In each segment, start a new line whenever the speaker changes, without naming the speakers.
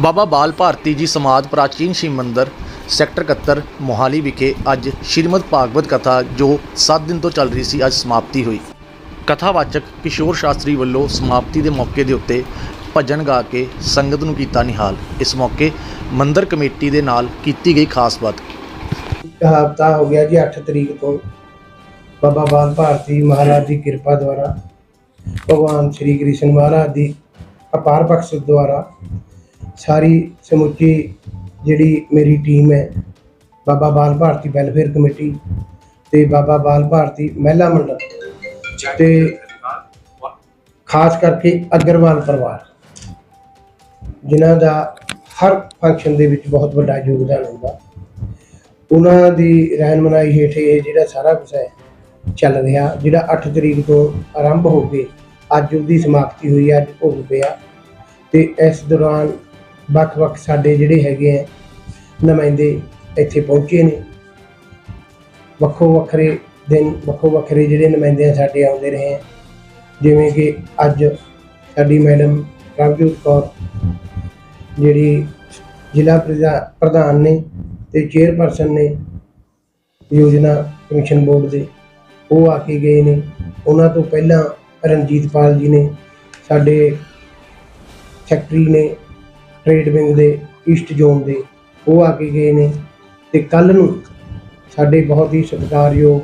ਬਾਬਾ ਬਾਲ ਭਾਰਤੀ ਜੀ ਸਮਾਜ ਪ੍ਰਾਚੀਨ ਸ਼ਿਵ ਮੰਦਿਰ, ਸੈਕਟਰ 71 ਮੋਹਾਲੀ ਵਿਖੇ ਅੱਜ ਸ਼੍ਰੀਮਦ ਭਾਗਵਤ ਕਥਾ ਜੋ 7 ਦਿਨ ਤੋਂ ਚੱਲ ਰਹੀ ਸੀ, ਅੱਜ ਸਮਾਪਤੀ ਹੋਈ। ਕਥਾਵਾਚਕ ਕਿਸ਼ੋਰ ਸ਼ਾਸਤਰੀ ਵੱਲੋਂ ਸਮਾਪਤੀ ਦੇ ਮੌਕੇ ਦੇ ਉੱਤੇ ਭਜਨ ਗਾ ਕੇ ਸੰਗਤ ਨੂੰ ਕੀਤਾ ਨਿਹਾਲ। ਇਸ ਮੌਕੇ ਮੰਦਿਰ ਕਮੇਟੀ ਦੇ ਨਾਲ ਕੀਤੀ ਗਈ ਖਾਸ ਬਾਤ।
ਹਫ਼ਤਾ ਹੋ ਗਿਆ ਜੀ 8 ਤਰੀਕ ਤੋਂ। ਬਾਬਾ ਬਾਲ ਭਾਰਤੀ ਮਹਾਰਾਜ ਦੀ ਕਿਰਪਾ ਦੁਆਰਾ ਭਗਵਾਨ ਸ੍ਰੀ ਕ੍ਰਿਸ਼ਨ ਮਹਾਰਾਜ ਦੀ ਅਪਾਰ ਬਖਸ਼ ਦੁਆਰਾ ਸਾਰੀ ਸਮੁੱਚੀ ਜਿਹੜੀ ਮੇਰੀ ਟੀਮ ਹੈ, ਬਾਬਾ ਬਾਲ ਭਾਰਤੀ ਵੈਲਫੇਅਰ ਕਮੇਟੀ ਤੇ ਬਾਬਾ ਬਾਲ ਭਾਰਤੀ ਮਹਿਲਾ ਮੰਡਲ ਤੇ ਖਾਸ ਕਰਕੇ ਅਗਰਵਾਲ ਪਰਿਵਾਰ, ਜਿਨ੍ਹਾਂ ਦਾ ਹਰ ਫੰਕਸ਼ਨ ਦੇ ਵਿੱਚ ਬਹੁਤ ਵੱਡਾ ਯੋਗਦਾਨ ਹੁੰਦਾ। ਉਹਨਾਂ ਦੀ ਰਹਿਨਮਨਾਈ ਹੇਠ ਇਹ ਜਿਹੜਾ ਸਾਰਾ ਕੁਝ ਹੈ, ਚੱਲ ਰਿਹਾ, ਜਿਹੜਾ 8 ਤਰੀਕ ਤੋਂ ਆਰੰਭ ਹੋ ਕੇ ਅੱਜ ਉਹਦੀ ਸਮਾਪਤੀ ਹੋਈ, ਅੱਜ ਭੋਗ ਪਿਆ ਤੇ ਇਸ ਦੌਰਾਨ ਵੱਖ-ਵੱਖ ਸਾਡੇ ਜਿਹੜੇ ਹੈਗੇ ਆ ਨੁਮਾਇੰਦੇ ਇੱਥੇ ਪਹੁੰਚੇ ਨੇ। ਵੱਖੋ ਵੱਖਰੇ ਦਿਨ ਵੱਖੋ ਵੱਖਰੇ ਜਿਹੜੇ ਨੁਮਾਇੰਦੇ ਆ ਸਾਡੇ ਆਉਂਦੇ ਰਹੇ ਆ। ਜਿਵੇਂ ਕਿ ਅੱਜ ਸਾਡੀ ਮੈਡਮ ਪ੍ਰਭਜੋਤ ਕੌਰ ਜਿਹੜੀ ਜ਼ਿਲ੍ਹਾ ਪ੍ਰਧਾ- ਪ੍ਰਧਾਨ ਨੇ ਤੇ ਚੇਅਰਪਰਸਨ ਨੇ ਯੋਜਨਾ ਕਮਿਸ਼ਨ ਬੋਰਡ ਦੇ, ਉਹ ਆ ਕੇ ਗਏ ਨੇ। ਉਹਨਾਂ ਤੋਂ ਪਹਿਲਾਂ ਰਣਜੀਤਪਾਲ ਜੀ ਨੇ, ਸਾਡੇ ਸੈਕਟਰੀ ਨੇ ਟ੍ਰੇਡ ਵਿੰਗ ਦੇ ਈਸਟ ਜ਼ੋਨ ਦੇ, ਉਹ ਆ ਕੇ ਗਏ ਨੇ। ਤੇ ਕੱਲ ਨੂੰ ਸਾਡੇ ਬਹੁਤ ਹੀ ਸਤਿਕਾਰਯੋਗ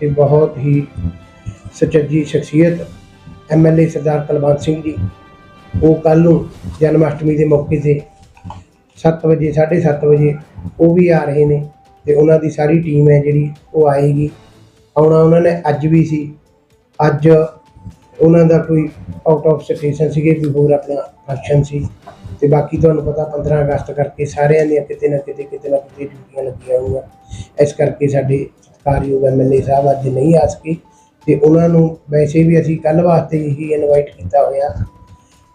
ਤੇ ਬਹੁਤ ਹੀ ਸੁਚੱਜੀ ਸ਼ਖਸੀਅਤ ਐਮਐਲਏ ਸਰਦਾਰ ਕੁਲਵੰਤ ਸਿੰਘ ਜੀ, ਉਹ ਕੱਲ ਨੂੰ ਜਨਮ ਅਸ਼ਟਮੀ ਦੇ ਮੌਕੇ ਤੇ 7 ਵਜੇ 7:30 ਵਜੇ ਉਹ ਵੀ ਆ ਰਹੇ ਨੇ ਤੇ ਉਹਨਾਂ ਦੀ ਸਾਰੀ ਟੀਮ ਹੈ ਜਿਹੜੀ, ਉਹ ਆਏਗੀ। ਆਉਣਾ ਉਹਨਾਂ ਨੇ ਅੱਜ ਵੀ ਸੀ। ਅੱਜ ਉਹਨਾਂ ਦਾ ਕੋਈ ਆਊਟ ਆਫ ਸਟੇਸ਼ਨ ਸੀਗੇ, ਕੋਈ ਹੋਰ ਆਪਣਾ ਫੰਕਸ਼ਨ ਸੀ। ਤੇ ਬਾਕੀ ਤੁਹਾਨੂੰ ਪਤਾ 15 ਅਗਸਤ ਕਰਕੇ ਸਾਰਿਆਂ ਦੀਆਂ ਕਿਤੇ ਨਾ ਕਿਤੇ ਕਿਤੇ ਨਾ ਕਿਤੇ ਡਿਊਟੀਆਂ ਲੱਗੀਆਂ ਹੋਈਆਂ। ਇਸ ਕਰਕੇ ਸਾਡੇ ਸਤਿਕਾਰਯੋਗ ਐਮਐਲਏ ਸਾਹਿਬ ਅੱਜ ਨਹੀਂ ਆ ਸਕੇ। ਤੇ ਉਹਨਾਂ ਨੂੰ ਵੈਸੇ ਵੀ ਅਸੀਂ ਕੱਲ ਵਾਸਤੇ ਹੀ ਇਨਵਾਈਟ ਕੀਤਾ ਹੋਇਆ।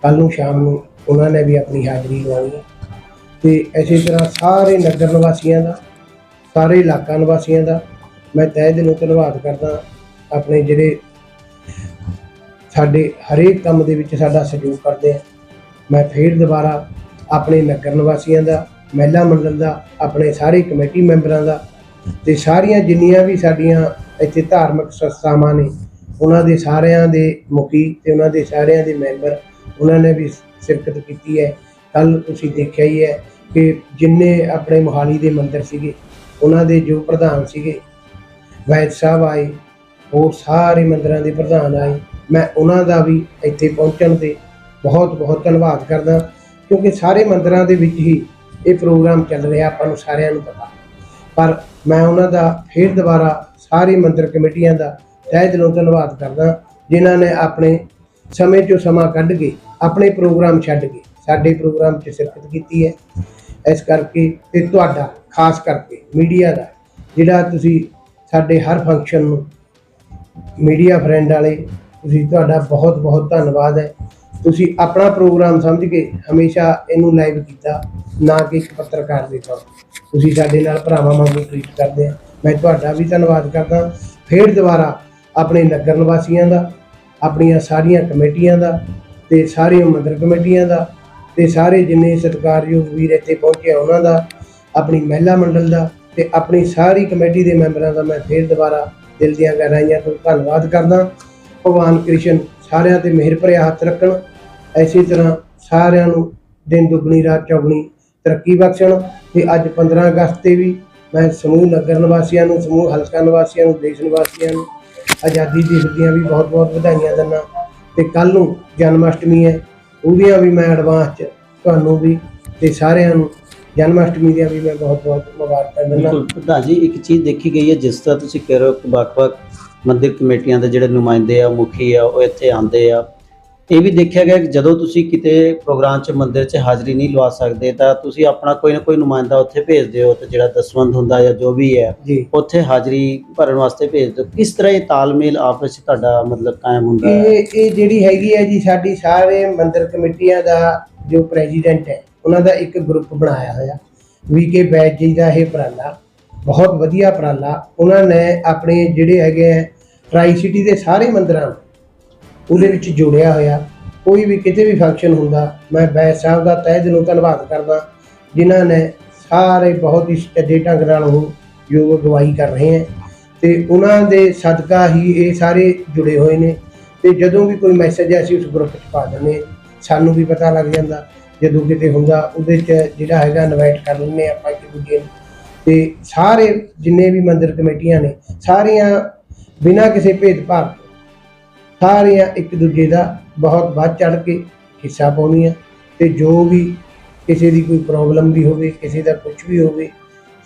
ਕੱਲ ਨੂੰ ਸ਼ਾਮ ਨੂੰ ਉਹਨਾਂ ਨੇ ਵੀ ਆਪਣੀ ਹਾਜ਼ਰੀ ਲਵਾਉਣੀ ਹੈ। ਤੇ ਇਸੇ ਤਰ੍ਹਾਂ ਸਾਰੇ ਨਗਰ ਨਿਵਾਸੀਆਂ ਦਾ, ਸਾਰੇ ਇਲਾਕਾ ਨਿਵਾਸੀਆਂ ਦਾ ਮੈਂ ਤਹਿ ਦਿਲੋਂ ਧੰਨਵਾਦ ਕਰਦਾ। ਆਪਣੇ ਜਿਹੜੇ ਸਾਡੇ ਹਰੇਕ ਕੰਮ ਦੇ ਵਿੱਚ ਸਾਡਾ ਸਹਿਯੋਗ ਕਰਦੇ ਆ। ਮੈਂ ਫੇਰ ਦੁਬਾਰਾ ਆਪਣੇ ਨਗਰ ਨਿਵਾਸੀਆਂ ਦਾ, ਮਹਿਲਾ ਮੰਡਲ ਦਾ, ਆਪਣੇ ਸਾਰੇ ਕਮੇਟੀ ਮੈਂਬਰਾਂ ਦਾ ਤੇ ਸਾਰੀਆਂ ਜਿੰਨੀਆਂ ਵੀ ਸਾਡੀਆਂ ਇੱਥੇ ਧਾਰਮਿਕ ਸੰਸਥਾਵਾਂ ਨੇ, ਉਹਨਾਂ ਦੇ ਸਾਰਿਆਂ ਦੇ ਮੁਖੀ ਤੇ ਉਹਨਾਂ ਦੇ ਸਾਰਿਆਂ ਦੇ ਮੈਂਬਰ, ਉਹਨਾਂ ਨੇ ਵੀ ਸ਼ਿਰਕਤ ਕੀਤੀ ਹੈ। ਕੱਲ ਤੁਸੀਂ ਦੇਖਿਆ ਹੀ ਹੈ ਕਿ ਜਿੰਨੇ ਆਪਣੇ ਮੋਹਾਲੀ ਦੇ ਮੰਦਰ ਸੀਗੇ, ਉਹਨਾਂ ਦੇ ਜੋ ਪ੍ਰਧਾਨ ਸੀਗੇ, ਵੈਦ ਸਾਹਿਬ ਆਏ, ਹੋਰ ਸਾਰੇ ਮੰਦਰਾਂ ਦੇ ਪ੍ਰਧਾਨ ਆਏ। ਮੈਂ ਉਹਨਾਂ ਦਾ ਵੀ ਇੱਥੇ ਪਹੁੰਚਣ ਤੇ ਬਹੁਤ ਬਹੁਤ ਧੰਨਵਾਦ ਕਰਦਾ, ਕਿਉਂਕਿ ਸਾਰੇ ਮੰਦਰਾਂ ਦੇ ਵਿੱਚ ਹੀ ਇਹ ਪ੍ਰੋਗਰਾਮ ਚੱਲ ਰਿਹਾ, ਆਪਾਂ ਨੂੰ ਸਾਰਿਆਂ ਨੂੰ ਪਤਾ। ਪਰ ਮੈਂ ਉਹਨਾਂ ਦਾ ਫਿਰ ਦੁਬਾਰਾ ਸਾਰੇ ਮੰਦਰ ਕਮੇਟੀਆਂ ਦਾ ਤਹਿ ਦਿਲੋਂ ਧੰਨਵਾਦ ਕਰਦਾ, ਜਿਨ੍ਹਾਂ ਨੇ ਆਪਣੇ ਸਮੇਂ ਚੋਂ ਸਮਾਂ ਕੱਢ ਕੇ ਆਪਣੇ ਪ੍ਰੋਗਰਾਮ ਛੱਡ ਕੇ ਸਾਡੇ ਪ੍ਰੋਗਰਾਮ 'ਚ ਸ਼ਿਰਕਤ ਕੀਤੀ ਹੈ। ਇਸ ਕਰਕੇ ਤੇ ਤੁਹਾਡਾ, ਖਾਸ ਕਰਕੇ ਮੀਡੀਆ ਦਾ, ਜਿਹੜਾ ਤੁਸੀਂ ਸਾਡੇ ਹਰ ਫੰਕਸ਼ਨ ਨੂੰ, ਮੀਡੀਆ ਫਰੈਂਡ ਵਾਲੇ ਤੁਸੀਂ ਤੁਹਾਡਾ ਬਹੁਤ ਬਹੁਤ ਧੰਨਵਾਦ ਹੈ। ਤੁਸੀਂ ਆਪਣਾ ਪ੍ਰੋਗਰਾਮ ਸਮਝ ਕੇ ਹਮੇਸ਼ਾ ਇਹਨੂੰ ਲਾਈਵ ਕੀਤਾ, ਨਾ ਕਿ ਇੱਕ ਪੱਤਰਕਾਰ ਦੇ ਤੌਰ ਤੁਸੀਂ ਸਾਡੇ ਨਾਲ ਭਰਾਵਾਂ ਵਾਂਗੂ ਟ੍ਰੀਟ ਕਰਦੇ ਆ। ਮੈਂ ਤੁਹਾਡਾ ਵੀ ਧੰਨਵਾਦ ਕਰਦਾ ਫੇਰ ਦੁਬਾਰਾ ਆਪਣੇ ਨਗਰ ਨਿਵਾਸੀਆਂ ਦਾ, ਆਪਣੀਆਂ ਸਾਰੀਆਂ ਕਮੇਟੀਆਂ ਦਾ ਤੇ ਸਾਰੀਆਂ ਮੰਦਰ ਕਮੇਟੀਆਂ ਦਾ ਤੇ ਸਾਰੇ ਜਿੰਨੇ ਸਤਿਕਾਰਯੋਗ ਵੀਰ ਇੱਥੇ ਪਹੁੰਚੇ ਆ, ਉਹਨਾਂ ਦਾ, ਆਪਣੀ ਮਹਿਲਾ ਮੰਡਲ ਦਾ ਤੇ ਆਪਣੀ ਸਾਰੀ ਕਮੇਟੀ ਦੇ ਮੈਂਬਰਾਂ ਦਾ ਮੈਂ ਫੇਰ ਦੁਬਾਰਾ ਦਿਲ ਦੀਆਂ ਗਹਿਰਾਈਆਂ ਤੋਂ ਧੰਨਵਾਦ ਕਰਦਾ ਭਗਵਾਨ ਕ੍ਰਿਸ਼ਨ ਸਾਰਿਆਂ ਤੇ ਮਿਹਰ ਭਰਿਆ ਹੱਥ ਰੱਖਣ। ਐਸੀ ਤਰ੍ਹਾਂ ਸਾਰਿਆਂ ਨੂੰ ਦਿਨ ਦੁਗਣੀ, ਰਾਤ ਚੌਗਣੀ ਤਰੱਕੀ ਬਖਸ਼ਣ। ਤੇ ਅੱਜ 15 ਅਗਸਤ ਤੇ ਵੀ ਮੈਂ ਸਮੂਹ ਨਗਰ ਨਿਵਾਸੀਆਂ ਨੂੰ, ਸਮੂਹ ਹਲਕਾ ਨਿਵਾਸੀਆਂ ਨੂੰ, ਦੇਸ਼ ਨਿਵਾਸੀਆਂ ਨੂੰ ਆਜ਼ਾਦੀ ਦਿਵਸ ਦੀਆਂ ਵੀ ਬਹੁਤ-ਬਹੁਤ ਵਧਾਈਆਂ ਦਿੰਦਾ। ਤੇ ਕੱਲ ਨੂੰ ਜਨਮ ਅਸ਼ਟਮੀ ਹੈ, ਉਹਦੀਆਂ ਵੀ ਮੈਂ ਐਡਵਾਂਸ ਚ ਤੁਹਾਨੂੰ ਵੀ ਤੇ ਸਾਰਿਆਂ ਨੂੰ ਜਨਮ ਅਸ਼ਟਮੀ ਦੀਆਂ ਵੀ ਮੈਂ ਬਹੁਤ-ਬਹੁਤ ਮੁਬਾਰਕਾਂ ਦਿੰਦਾ।
ਬਿਲਕੁਲ। ਪ੍ਰਧਾਨ ਜੀ, ਇੱਕ ਚੀਜ਼ ਦੇਖੀ ਗਈ ਹੈ, ਜਿਸ ਤਰ੍ਹਾਂ ਤੁਸੀਂ ਕਹਿ ਰਹੇ ਹੋ ਵੱਖ-ਵੱਖ ਮੰਦਿਰ ਕਮੇਟੀਆਂ ਦੇ ਜਿਹੜੇ ਨੁਮਾਇੰਦੇ ਆ ਮੁਖੀ ਆ ਉਹ ਇੱਥੇ ਆਉਂਦੇ ਆ। ਇਹ ਵੀ ਦੇਖਿਆ ਗਿਆ ਕਿ ਜਦੋਂ ਤੁਸੀਂ ਕਿਤੇ ਪ੍ਰੋਗਰਾਮ 'ਚ ਮੰਦਿਰ 'ਚ ਹਾਜ਼ਰੀ ਨਹੀਂ ਲਵਾ ਸਕਦੇ ਤਾਂ ਤੁਸੀਂ ਆਪਣਾ ਕੋਈ ਨਾ ਕੋਈ ਨੁਮਾਇੰਦਾ ਉੱਥੇ ਭੇਜਦੇ ਹੋ ਤੇ ਜਿਹੜਾ ਦਸਵੰਧ ਹੁੰਦਾ ਜਾਂ ਜੋ ਵੀ ਹੈ ਉੱਥੇ ਹਾਜ਼ਰੀ ਭਰਨ ਵਾਸਤੇ ਭੇਜਦੇ ਹੋ ਕਿਸ ਤਰ੍ਹਾਂ ਇਹ ਤਾਲਮੇਲ ਆਪਸ 'ਚ ਤੁਹਾਡਾ ਮਤਲਬ ਕਾਇਮ ਹੁੰਦਾ ਹੈ?
ਇਹ ਇਹ ਜਿਹੜੀ ਹੈਗੀ ਹੈ ਜੀ ਸਾਡੀ ਸਾਰੇ ਮੰਦਿਰ ਕਮੇਟੀਆਂ ਦਾ ਜੋ ਪ੍ਰੈਜ਼ੀਡੈਂਟ ਹੈ ਉਹਨਾਂ ਦਾ ਇੱਕ ਗਰੁੱਪ ਬਣਾਇਆ ਹੋਇਆ। ਵੀਕੇ ਬੈਜ ਜੀ ਦਾ ਇਹ ਉਪਰਾਲਾ। ਬਹੁਤ ਵਧੀਆ ਉਪਰਾਲਾ। ਉਹਨਾਂ ਨੇ ਆਪਣੇ ਜਿਹੜੇ ਹੈਗੇ ਹੈ ਟਰਾਈ ਸਿਟੀ ਦੇ ਸਾਰੇ ਮੰਦਰਾਂ ਨੂੰ ਉਹਦੇ ਵਿੱਚ ਜੋੜਿਆ ਹੋਇਆ। ਕੋਈ ਵੀ ਕਿਤੇ ਵੀ ਫੰਕਸ਼ਨ ਹੁੰਦਾ, ਮੈਂ ਬੈਸ ਸਾਹਿਬ ਦਾ ਤਹਿ ਦਿਲੋਂ ਧੰਨਵਾਦ ਕਰਦਾ, ਜਿਨ੍ਹਾਂ ਨੇ ਸਾਰੇ ਬਹੁਤ ਹੀ ਸੱਜੇ ਢੰਗ ਨਾਲ ਉਹ ਯੋਗ ਅਗਵਾਈ ਕਰ ਰਹੇ ਹੈ। ਤੇ ਉਹਨਾਂ ਦੇ ਸਦਕਾ ਹੀ ਇਹ ਸਾਰੇ ਜੁੜੇ ਹੋਏ ਨੇ। ਤੇ ਜਦੋਂ ਵੀ ਕੋਈ ਮੈਸੇਜ ਹੈ ਅਸੀਂ ਉਸ ਗਰੁੱਪ 'ਚ ਪਾ ਦਿੰਦੇ ਹਾਂ। ਸਾਨੂੰ ਵੀ ਪਤਾ ਲੱਗ ਜਾਂਦਾ, ਜਦੋਂ ਕਿਤੇ ਹੁੰਦਾ, ਉਹਦੇ 'ਚ ਜਿਹੜਾ ਹੈਗਾ ਇਨਵਾਈਟ ਕਰ ਲੈਂਦੇ ਹਾਂ ਆਪਾਂ ਇੱਕ ਦੂਜੇ ਨੂੰ। ਤੇ ਸਾਰੇ ਜਿੰਨੇ ਵੀ ਮੰਦਿਰ ਕਮੇਟੀਆਂ ਨੇ ਸਾਰੀਆਂ ਬਿਨਾਂ ਕਿਸੇ ਭੇਦਭਾਵ ਤੋਂ ਸਾਰੀਆਂ ਇੱਕ ਦੂਜੇ ਦਾ ਬਹੁਤ ਵੱਧ ਚੜ ਕੇ ਹਿੱਸਾ ਪਾਉਂਦੀਆਂ ਤੇ ਜੋ ਵੀ ਕਿਸੇ ਦੀ ਕੋਈ ਪ੍ਰੋਬਲਮ ਵੀ ਹੋਵੇ ਕਿਸੇ ਦਾ ਕੁਝ ਵੀ ਹੋਵੇ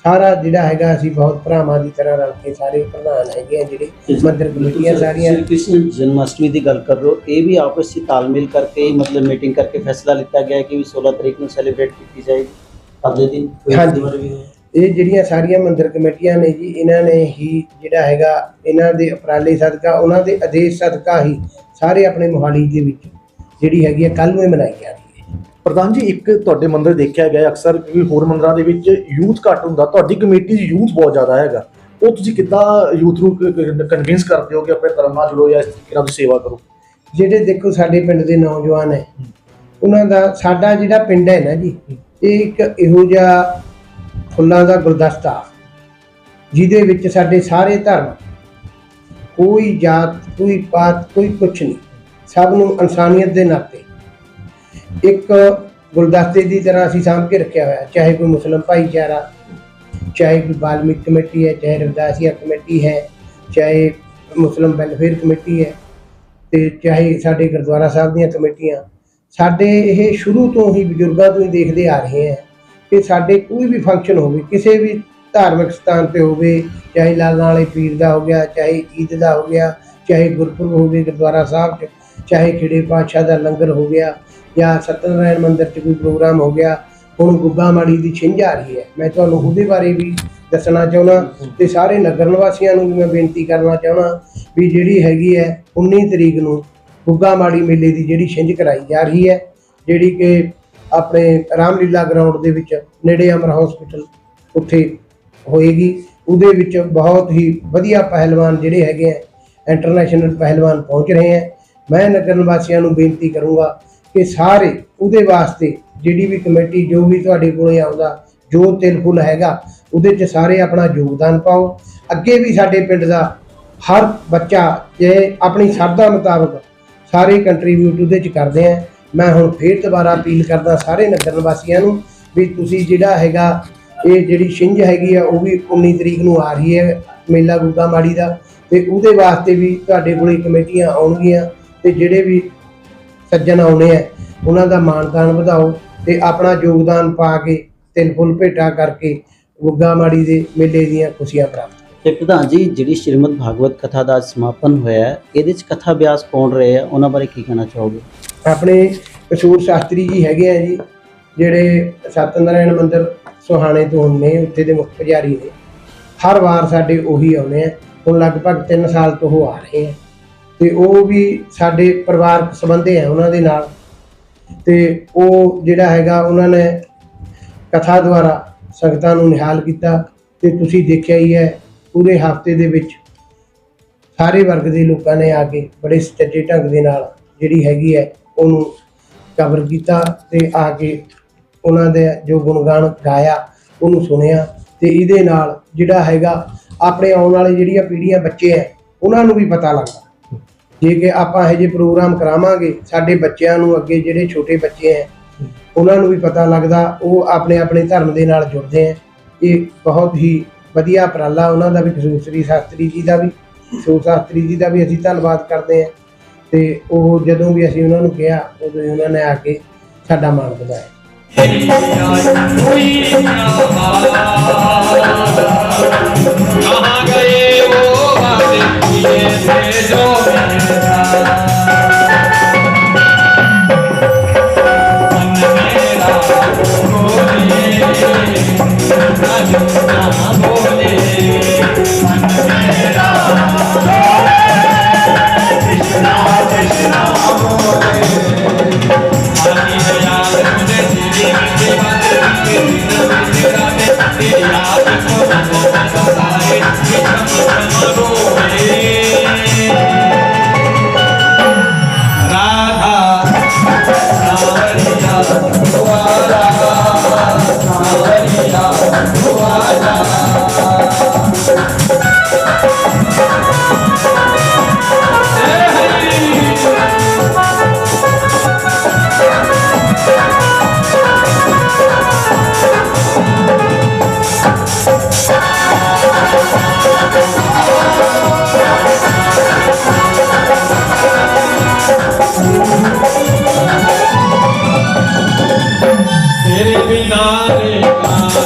ਸਾਰਾ ਜਿਹੜਾ ਹੈਗਾ ਅਸੀਂ ਬਹੁਤ ਭਰਾਵਾਂ ਦੀ ਤਰ੍ਹਾਂ ਰਲ ਕੇ ਸਾਰੇ ਪ੍ਰਧਾਨ ਹੈਗੇ ਆ ਜਿਹੜੇ ਮੰਦਿਰ ਕਮੇਟੀਆਂ ਸਾਰੀਆਂ
ਸ਼੍ਰੀ ਕ੍ਰਿਸ਼ਨ ਜਨਮਾਸ਼ਟਮੀ ਦੀ ਗੱਲ ਕਰ ਰਹੇ ਹੋ ਇਹ ਵੀ ਆਪਸ ਵਿੱਚ ਤਾਲਮੇਲ ਕਰਕੇ ਮਤਲਬ ਮੀਟਿੰਗ ਕਰਕੇ ਫੈਸਲਾ ਲਿੱਤਾ ਗਿਆ ਕਿ ਵੀ 16 ਤਰੀਕ ਨੂੰ ਸੈਲੀਬ੍ਰੇਟ ਕੀਤੀ ਜਾਏਗੀ ਅਗਲੇ ਦਿਨ
ਹਾਂਜੀ। ਇਹ ਜਿਹੜੀਆਂ ਸਾਰੀਆਂ ਮੰਦਿਰ ਕਮੇਟੀਆਂ ਨੇ ਜੀ ਇਹਨਾਂ ਨੇ ਹੀ ਜਿਹੜਾ ਹੈਗਾ ਇਹਨਾਂ ਦੇ ਉਪਰਾਲੇ ਸਦਕਾ ਉਹਨਾਂ ਦੇ ਆਦੇਸ਼ ਸਦਕਾ ਹੀ ਸਾਰੇ ਆਪਣੇ ਮੋਹਾਲੀ ਦੇ ਵਿੱਚ ਜਿਹੜੀ ਹੈਗੀ ਹੈ ਕੱਲ੍ਹ ਨੂੰ ਇਹ ਮਨਾਈ ਜਾ ਰਹੀ ਹੈ
ਪ੍ਰਧਾਨ ਜੀ ਇੱਕ ਤੁਹਾਡੇ ਮੰਦਿਰ ਦੇਖਿਆ ਗਿਆ ਅਕਸਰ ਕਿ ਹੋਰ ਮੰਦਰਾਂ ਦੇ ਵਿੱਚ ਯੂਥ ਘੱਟ ਹੁੰਦਾ ਤੁਹਾਡੀ ਕਮੇਟੀ 'ਚ ਯੂਥ ਬਹੁਤ ਜ਼ਿਆਦਾ ਹੈਗਾ। ਉਹ ਤੁਸੀਂ ਕਿੱਦਾਂ ਯੂਥ ਨੂੰ ਕਨਵਿੰਸ ਕਰਦੇ ਹੋ ਕਿ ਆਪਣੇ ਧਰਮ ਨਾਲ ਜੁੜੋ ਜਾਂ ਇਸ ਤਰੀਕੇ ਨਾਲ ਸੇਵਾ ਕਰੋ?
ਜਿਹੜੇ ਦੇਖੋ ਸਾਡੇ ਪਿੰਡ ਦੇ ਨੌਜਵਾਨ ਹੈ ਉਹਨਾਂ ਦਾ ਸਾਡਾ ਜਿਹੜਾ ਪਿੰਡ ਹੈ ਨਾ ਜੀ ਇਹ ਇੱਕ ਇਹੋ ਜਿਹਾ ਫੁੱਲਾਂ ਦਾ ਗੁਲਦਸਤਾ, ਜਿਹਦੇ ਵਿੱਚ ਸਾਡੇ ਸਾਰੇ ਧਰਮ, ਕੋਈ ਜਾਤ, ਕੋਈ ਪਾਤ, ਕੋਈ ਕੁਛ ਨਹੀਂ, ਸਭ ਨੂੰ ਇਨਸਾਨੀਅਤ ਦੇ ਨਾਤੇ। ਇੱਕ ਗੁਲਦਸਤੇ ਦੀ ਤਰ੍ਹਾਂ ਅਸੀਂ ਸਾਂਭ ਕੇ ਰੱਖਿਆ ਹੋਇਆ, ਚਾਹੇ ਕੋਈ ਮੁਸਲਮ ਭਾਈਚਾਰਾ, ਚਾਹੇ ਕੋਈ ਬਾਲਮਿਕ ਕਮੇਟੀ ਹੈ, ਚਾਹੇ ਰਵਿਦਾਸੀਆ ਕਮੇਟੀ ਹੈ, ਚਾਹੇ ਮੁਸਲਮ ਵੈਲਫੇਅਰ ਕਮੇਟੀ ਹੈ, ਤੇ ਚਾਹੇ ਸਾਡੇ ਗੁਰਦੁਆਰਾ ਸਾਹਿਬ ਦੀਆਂ ਕਮੇਟੀਆਂ, ਸਾਡੇ ਇਹ ਸ਼ੁਰੂ ਤੋਂ ਹੀ ਬਜ਼ੁਰਗਾਂ ਤੋਂ ਹੀ ਦੇਖਦੇ ਆ ਰਹੇ ਹੈ। ਕਿ ਸਾਡੇ ਕੋਈ ਵੀ ਫੰਕਸ਼ਨ ਹੋਵੇ, ਕਿਸੇ ਵੀ ਧਾਰਮਿਕ ਸਥਾਨ ਤੇ ਹੋਵੇ, ਚਾਹੇ ਲਾਲਾਂ ਵਾਲੇ ਪੀਰ ਦਾ ਹੋ ਗਿਆ, ਚਾਹੇ ਈਦ ਦਾ ਹੋ ਗਿਆ, ਚਾਹੇ ਗੁਰਪੁਰਬ ਹੋਵੇ ਗੁਰਦੁਆਰਾ ਸਾਹਿਬ 'ਚ, ਚਾਹੇ ਖਿੜੇ ਪਾਤਸ਼ਾਹ ਦਾ ਲੰਗਰ ਹੋ ਗਿਆ ਜਾਂ ਸਤਨਾਰਾਇਣ ਮੰਦਿਰ 'ਚ ਕੋਈ ਪ੍ਰੋਗਰਾਮ ਹੋ ਗਿਆ, ਹੁਣ ਗੁੱਗਾ ਮਾੜੀ ਦੀ ਛਿੰਝ ਆ ਰਹੀ ਹੈ। ਮੈਂ ਤੁਹਾਨੂੰ ਉਹਦੇ ਬਾਰੇ ਵੀ ਦੱਸਣਾ ਚਾਹੁੰਦਾ ਤੇ ਸਾਰੇ ਨਗਰ ਨਿਵਾਸੀਆਂ ਨੂੰ ਵੀ ਮੈਂ ਬੇਨਤੀ ਕਰਨਾ ਚਾਹੁੰਦਾ ਵੀ ਜਿਹੜੀ ਹੈਗੀ ਹੈ 19 ਤਰੀਕ ਨੂੰ ਗੁੱਗਾ ਮਾੜੀ ਮੇਲੇ ਦੀ ਜਿਹੜੀ ਛਿੰਝ ਕਰਾਈ ਜਾ ਰਹੀ ਹੈ, ਜਿਹੜੀ ਕਿ ਆਪਣੇ ਰਾਮਲੀਲਾ ਗਰਾਊਂਡ ਦੇ ਵਿੱਚ ਨੇੜੇ ਅਮਰ ਹਸਪੀਟਲ ਉੱਥੇ ਹੋਏਗੀ। ਉਹਦੇ ਵਿੱਚ ਬਹੁਤ ਹੀ ਵਧੀਆ ਪਹਿਲਵਾਨ ਜਿਹੜੇ ਹੈਗੇ ਆ ਇੰਟਰਨੈਸ਼ਨਲ ਪਹਿਲਵਾਨ ਪਹੁੰਚ ਰਹੇ ਆ। ਮੈਂ ਨਗਰ ਨਿਵਾਸੀਆਂ ਨੂੰ ਬੇਨਤੀ ਕਰੂੰਗਾ ਕਿ ਸਾਰੇ ਉਹਦੇ ਵਾਸਤੇ ਜਿਹੜੀ ਵੀ ਕਮੇਟੀ ਜੋ ਵੀ ਤੁਹਾਡੇ ਕੋਲੇ ਆਉਂਦਾ, ਜੋ ਤਿਲ ਫੁੱਲ ਹੈਗਾ, ਉਹਦੇ 'ਚ ਸਾਰੇ ਆਪਣਾ ਯੋਗਦਾਨ ਪਾਓ। ਅੱਗੇ ਵੀ ਸਾਡੇ ਪਿੰਡ ਦਾ ਹਰ ਬੱਚਾ ਜੇ ਆਪਣੀ ਸ਼ਰਧਾ ਮੁਤਾਬਕ ਸਾਰੇ ਕੰਟਰੀਬਿਊਟ ਉਹਦੇ 'ਚ ਕਰਦੇ ਆ। ਮੈਂ ਹੁਣ ਫੇਰ ਦੁਬਾਰਾ ਅਪੀਲ ਕਰਦਾ ਸਾਰੇ ਨਗਰ ਨਿਵਾਸੀਆਂ ਨੂੰ ਵੀ ਤੁਸੀਂ ਜਿਹੜਾ ਹੈਗਾ ਇਹ ਜਿਹੜੀ ਛਿੰਝ ਹੈਗੀ ਆ, ਉਹ ਵੀ 19 ਤਰੀਕ ਨੂੰ ਆ ਰਹੀ ਹੈ ਮੇਲਾ ਗੁੱਗਾ ਮਾੜੀ ਦਾ ਤੇ ਉਹਦੇ ਵਾਸਤੇ ਵੀ ਤੁਹਾਡੇ ਕੋਲੇ ਕਮੇਟੀਆਂ ਆਉਣਗੀਆਂ ਤੇ ਜਿਹੜੇ ਵੀ ਸੱਜਣ ਆਉਣੇ ਆ, ਉਹਨਾਂ ਦਾ ਮਾਨਤਾਨ ਵਧਾਓ ਤੇ ਆਪਣਾ ਯੋਗਦਾਨ ਪਾ ਕੇ ਤਿਲ ਫੁੱਲ ਭੇਟਾ ਕਰਕੇ ਗੁੱਗਾ ਮਾੜੀ ਦੇ ਮੇਲੇ ਦੀਆਂ ਖੁਸ਼ੀਆਂ ਪ੍ਰਾਪਤ
ਤੇ ਪ੍ਰਧਾਨ ਜੀ, ਜਿਹੜੀ ਸ਼੍ਰੀਮਦ ਭਾਗਵਤ ਕਥਾ ਦਾ ਸਮਾਪਨ ਹੋਇਆ ਹੈ, ਇਹਦੇ ਚ ਕਥਾ ਅਭਿਆਸ ਕੌਣ ਰਹੇ ਆ, ਉਹਨਾਂ ਬਾਰੇ ਕੀ ਕਹਿਣਾ ਚਾਹੋਗੇ?
ਆਪਣੇ ਕਸੂਰ ਸ਼ਾਸਤਰੀ ਜੀ ਹੈਗੇ ਆ ਜੀ, ਜਿਹੜੇ ਸਤਨਾਰਾਇਣ ਮੰਦਿਰ ਸੁਹਾਣੇ ਤੋਂ ਨੇ ਉੱਥੇ ਦੇ ਮੁੱਖ ਪੁਜਾਰੀ ਨੇ। ਹਰ ਵਾਰ ਸਾਡੇ ਉਹੀ ਆਉਂਦੇ ਆ, ਹੁਣ ਲਗਭਗ 3 ਸਾਲ ਤੋਂ ਉਹ ਆ ਰਹੇ ਆ। ਤੇ ਉਹ ਵੀ ਸਾਡੇ ਪਰਿਵਾਰਕ ਸੰਬੰਧੇ ਆ ਉਹਨਾਂ ਦੇ ਨਾਲ। ਤੇ ਉਹ ਜਿਹੜਾ ਹੈਗਾ, ਉਹਨਾਂ ਨੇ ਕਥਾ ਦੁਆਰਾ ਸੰਗਤਾਂ ਨੂੰ ਨਿਹਾਲ ਕੀਤਾ, ਤੇ ਤੁਸੀਂ ਦੇਖਿਆ ਹੀ ਹੈ ਪੂਰੇ ਹਫ਼ਤੇ ਦੇ ਵਿੱਚ ਸਾਰੇ ਵਰਗ ਦੇ ਲੋਕਾਂ ਨੇ ਆ ਕੇ ਬੜੇ ਸੱਚੇ ਢੰਗ ਦੇ ਨਾਲ ਜਿਹੜੀ ਹੈਗੀ ਹੈ ਉਹਨੂੰ ਕਵਰ ਕੀਤਾ ਤੇ ਆ ਕੇ ਉਹਨਾਂ ਦੇ ਜੋ ਗੁਣਗਾਨ ਗਾਇਆ, ਉਹਨੂੰ ਸੁਣਿਆ ਤੇ ਇਹਦੇ ਨਾਲ ਜਿਹੜਾ ਹੈਗਾ ਆਪਣੇ ਆਉਣ ਵਾਲੇ ਜਿਹੜੀਆਂ ਪੀੜ੍ਹੀਆਂ ਬੱਚੇ ਹੈ, ਉਹਨਾਂ ਨੂੰ ਵੀ ਪਤਾ ਲੱਗਦਾ। ਜੇ ਕਿ ਆਪਾਂ ਇਹੋ ਜਿਹੇ ਪ੍ਰੋਗਰਾਮ ਕਰਾਵਾਂਗੇ, ਸਾਡੇ ਬੱਚਿਆਂ ਨੂੰ ਅੱਗੇ ਜਿਹੜੇ ਛੋਟੇ ਬੱਚੇ ਹੈ, ਉਹਨਾਂ ਨੂੰ ਵੀ ਪਤਾ ਲੱਗਦਾ, ਉਹ ਆਪਣੇ ਆਪਣੇ ਧਰਮ ਦੇ ਨਾਲ ਜੁੜਦੇ ਹੈ। ਇਹ ਬਹੁਤ ਹੀ ਵਧੀਆ ਉਪਰਾਲਾ ਉਹਨਾਂ ਦਾ ਵੀ ਦੂਸਰੀ ਸ਼ਾਸਤਰੀ ਜੀ ਦਾ ਵੀ ਸੋ ਸ਼ਾਸਤਰੀ ਜੀ ਦਾ ਵੀ ਅਸੀਂ ਧੰਨਵਾਦ ਕਰਦੇ ਹਾਂ। ਤੇ ਉਹ ਜਦੋਂ ਵੀ ਅਸੀਂ ਉਹਨਾਂ ਨੂੰ ਕਿਹਾ, ਉਦੋਂ ਉਹਨਾਂ ਨੇ ਆ ਕੇ ਸਾਡਾ ਮਾਣ ਵਧਾਇਆ।
ਕਹਾਂ ਤੇਰੇ ਬਿਨਾ ਰੇ ਕਾਨਾ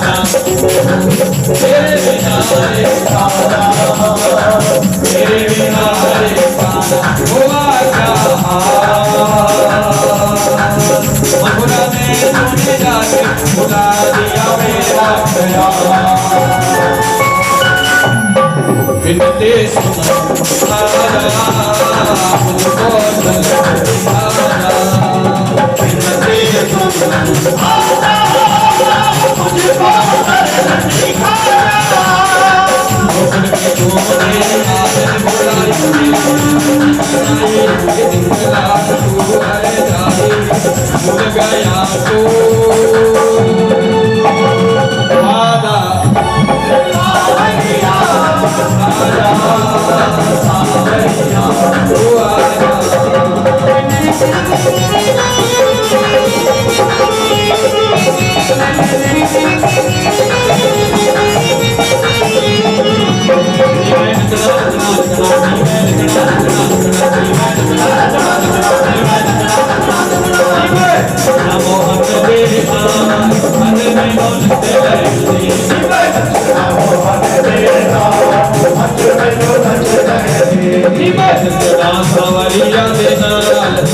ਤੇਰੇ ਬਿਨਾ ਰੇ ਕਾਨਾ ਤੇਰੇ ਬਿਨਾ ਰੇ ਕਾਨਾ ਹੋਆ ਕਹਾ ਮਨੁਰਾ ਨੇ ਤੁਨੇ ਜਾ ਕੇ ਖੁਦਾ ਦਿਆ ਮੇਰਾ ਪਿਆ ਬਿਨ ਤੇ ਸੁਨ ਆਰਾ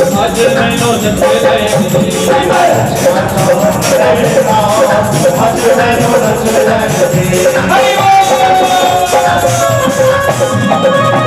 ਨਾਲ ਅੱਜ ਮੈਨੂੰ ਨੱਚੇ ਲੈ ਦੁਨੀਆ